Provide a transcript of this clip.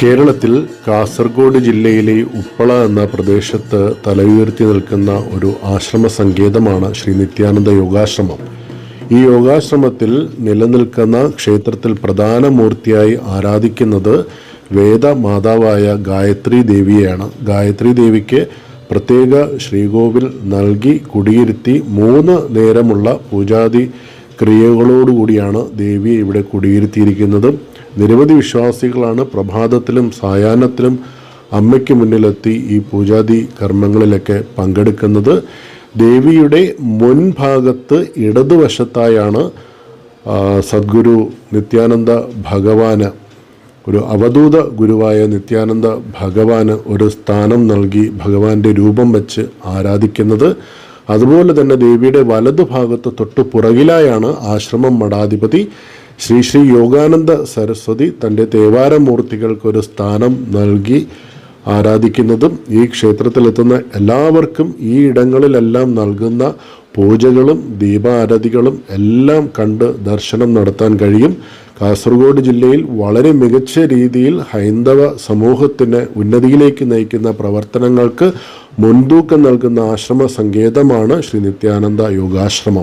കേരളത്തിൽ കാസർഗോഡ് ജില്ലയിലെ ഉപ്പള എന്ന പ്രദേശത്ത് തലയുയർത്തി നിൽക്കുന്ന ഒരു ആശ്രമ സങ്കേതമാണ് ശ്രീ നിത്യാനന്ദ യോഗാശ്രമം. ഈ യോഗാശ്രമത്തിൽ നിലനിൽക്കുന്ന ക്ഷേത്രത്തിൽ പ്രധാന മൂർത്തിയായി ആരാധിക്കുന്നത് വേദ മാതാവായ ഗായത്രി ദേവിയെയാണ്. ഗായത്രി ദേവിക്ക് പ്രത്യേക ശ്രീകോവിൽ നൽകി കുടിയിരുത്തി മൂന്ന് നേരമുള്ള പൂജാതി ക്രിയകളോടുകൂടിയാണ് ദേവി ഇവിടെ കുടിയിരുത്തിയിരിക്കുന്നത്. നിരവധി വിശ്വാസികളാണ് പ്രഭാതത്തിലും സായാഹ്നത്തിലും അമ്മയ്ക്ക് മുന്നിലെത്തി ഈ പൂജാതി കർമ്മങ്ങളിലൊക്കെ പങ്കെടുക്കുന്നത്. ദേവിയുടെ മുൻഭാഗത്ത് ഇടതുവശത്തായാണ് സദ്ഗുരു നിത്യാനന്ദ ഭഗവാന്. ഒരു അവധൂത ഗുരുവായ നിത്യാനന്ദ ഭഗവാന് ഒരു സ്ഥാനം നൽകി ഭഗവാന്റെ രൂപം വെച്ച് ആരാധിക്കുന്നത്. അതുപോലെ തന്നെ ദേവിയുടെ വലതു ഭാഗത്ത് തൊട്ടു പുറകിലായാണ് ആശ്രമം മഠാധിപതി ശ്രീ ശ്രീ യോഗാനന്ദ സരസ്വതി തന്റെ ദേവാരമൂർത്തികൾക്കൊരു സ്ഥാനം നൽകി ആരാധിക്കുന്നതും ഈ ക്ഷേത്രത്തിലെത്തുന്ന എല്ലാവർക്കും ഈ ഇടങ്ങളിലെല്ലാം നൽകുന്ന പൂജകളും ദീപാരതികളും എല്ലാം കണ്ട് ദർശനം നടത്താൻ കഴിയും. കാസർഗോഡ് ജില്ലയിൽ വളരെ മികച്ച രീതിയിൽ ഹൈന്ദവ സമൂഹത്തിന് ഉന്നതിയിലേക്ക് നയിക്കുന്ന പ്രവർത്തനങ്ങൾക്ക് മുൻതൂക്കം നൽകുന്ന ആശ്രമ സങ്കേതമാണ് ശ്രീ നിത്യാനന്ദ യോഗാശ്രമം.